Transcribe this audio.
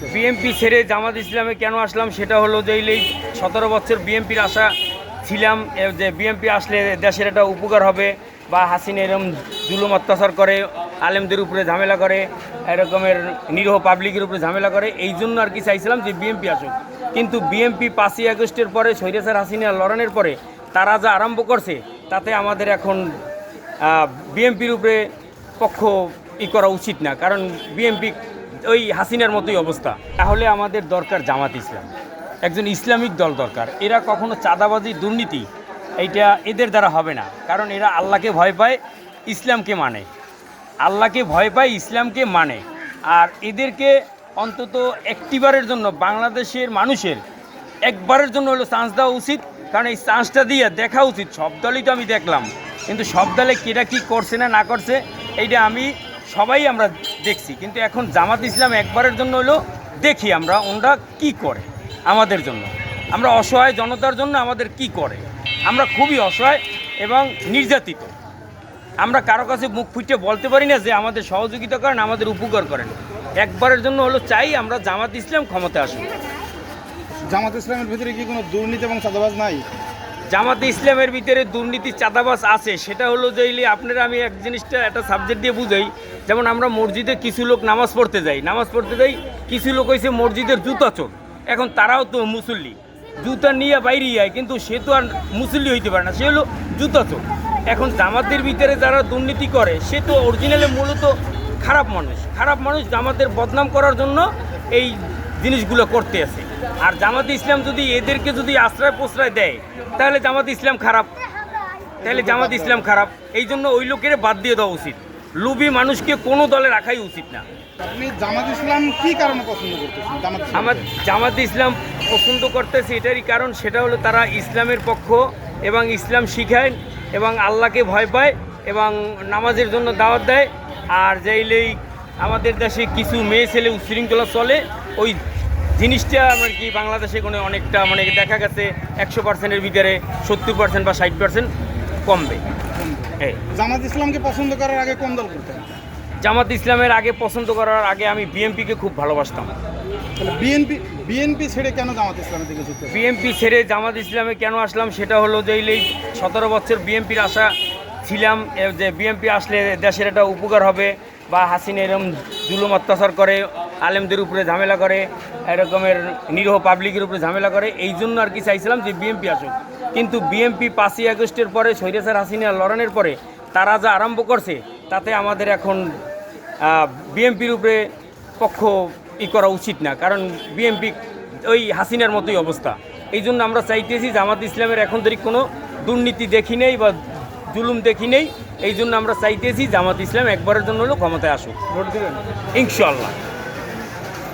BMP ছেড়ে জামাত ইসলামে কেন আসলাম? সেটা হলো যে এই সতেরো বছর বিএমপির আশা ছিলাম যে বিএমপি আসলে দেশের একটা উপকার হবে বা হাসিনা এরম জুলুম অত্যাচার করে, আলেমদের উপরে ঝামেলা করে, এরকমের নিরীহ পাবলিকের উপরে ঝামেলা করে, এই জন্য আর কি চাইছিলাম যে বিএমপি আসুক। কিন্তু বিএমপি পাঁচই আগস্টের পরে সৈরাসার হাসিনা লড়ানোর পরে তারা যা আরম্ভ করছে, তাতে আমাদের এখন বিএমপির উপরে পক্ষ ই করা উচিত না। কারণ বিএমপি ওই হাসিনার মতোই অবস্থা। তাহলে আমাদের দরকার জামাত ইসলাম। একজন ইসলামিক দল দরকার। এরা কখনো চাঁদাবাজি, দুর্নীতি, এইটা এদের দ্বারা হবে না। কারণ এরা আল্লাহকে ভয় পায়, ইসলামকে মানে। আল্লাহকে ভয় পায়, ইসলামকে মানে। আর এদেরকে অন্তত একটিবারের জন্য বাংলাদেশের মানুষের একবারের জন্য হলো চান্স দেওয়া উচিত। কারণ এই চান্সটা দিয়ে দেখা উচিত। সব দলই তো আমি দেখলাম। কিন্তু সব দলে কেটা কী করছে না না করছে, এইটা আমি সবাই আমরা দেখছি, কিন্তু এখন জামাত ইসলাম একবারের জন্য হলো, দেখি আমরা ওনরা কি করে আমাদের জন্য। আমরা অসহায় জনতার জন্য আমাদের কি করে? আমরা খুবই অসহায় এবং নির্যাতিত। আমরা কারও কাছে মুখ ফুটে বলতে পারি না যে আমাদের সহযোগিতা করেন, আমাদের উপকার করেন। একবারের জন্য হলো চাই আমরা জামাত ইসলাম ক্ষমতা আসুন জামাত ইসলামের ভিতরে কি কোনো দুর্নীতি এবং চাঁদাবাজ নাই? জামাতে ইসলামের ভিতরে দুর্নীতি চাঁদাবাস আছে, সেটা হলো যে আপনারা আমি এক জিনিসটা, একটা সাবজেক্ট দিয়ে বুঝাই। যেমন আমরা মসজিদে কিছু লোক নামাজ পড়তে যাই, নামাজ পড়তে যাই, কিছু লোক হয়েছে মসজিদের জুতা চোর। এখন তারাও তো মুসল্লি। জুতা নিয়ে বাইরে যায়, কিন্তু সে তো আর মুসল্লি হইতে পারে না, সে হলো জুতা চোর। এখন জামাতের ভিতরে যারা দুর্নীতি করে, সে তো অরিজিনালে মূলত খারাপ মানুষ। খারাপ মানুষ জামাতের বদনাম করার জন্য এই জিনিসগুলো করতে আছে। আর জামাত ইসলাম যদি এদেরকে যদি আশ্রয় প্রশ্রয় দেয় তাহলে জামাত ইসলাম খারাপ। তাহলে জামাত ইসলাম খারাপ। এই জন্য ওই লোকের বাদ দিয়ে দেওয়া উচিত। লুবি মানুষকে কোনো দলে রাখাই উচিত না। জামাত ইসলাম কি কারণে পছন্দ করতেছেন? ইসলাম? আমার জামাত ইসলাম পছন্দ করতেছে এটারই কারণ সেটা হলো তারা ইসলামের পক্ষ এবং ইসলাম শিখায় এবং আল্লাহকে ভয় পায় এবং নামাজের জন্য দাওয়াত দেয়। আর যাইলেই আমাদের দেশে কিছু মেয়ে ছেলে উচ্ছৃঙ্খলা চলে ওই জিনিসটা আমার কি বাংলাদেশে কোনো অনেকটা মানে দেখা গেছে একশো পার্সেন্টের ভিতরে সত্তর পার্সেন্ট বা ষাট পার্সেন্ট কমবে। এই জামাত ইসলামকে পছন্দ করার আগে কোন দল করতেন? জামাত ইসলামের আগে পছন্দ করার আগে আমি বিএমপিকে খুব ভালোবাসতাম। বিএনপি বিএনপি ছেড়ে কেন জামাত ইসলামের দিকে ঝুঁকতে বিএমপি ছেড়ে জামাত ইসলামে কেন আসলাম সেটা হলো যে এই সতেরো বছর বিএনপির আশা ছিলাম যে বিএনপি আসলে দেশের একটা উপকার হবে বা হাসিনা এরম জুলুম অত্যাচার করে আলেমদের উপরে ঝামেলা করে এরকমের নিরীহ পাবলিকের উপরে ঝামেলা করে এই জন্য আর কি চাইছিলাম যে বিএমপি আসুক। কিন্তু বিএমপি পাঁচই আগস্টের পরে সৈরাসার হাসিনা লড়ানোর পরে তারা যা আরম্ভ করছে তাতে আমাদের এখন বিএমপির উপরে পক্ষ ই করা উচিত না। কারণ বিএমপি ওই হাসিনার মতোই অবস্থা। এই জন্য আমরা চাইতেছি জামাত ইসলামের এখন তৈরি কোনো দুর্নীতি দেখি নেই বা জুলুম দেখি নেই। এই জন্য আমরা চাইতেছি জামাত ইসলাম একবারের জন্য হলেও ক্ষমতায় আসুক। ভোট দিবেন? ইনশাল্লাহ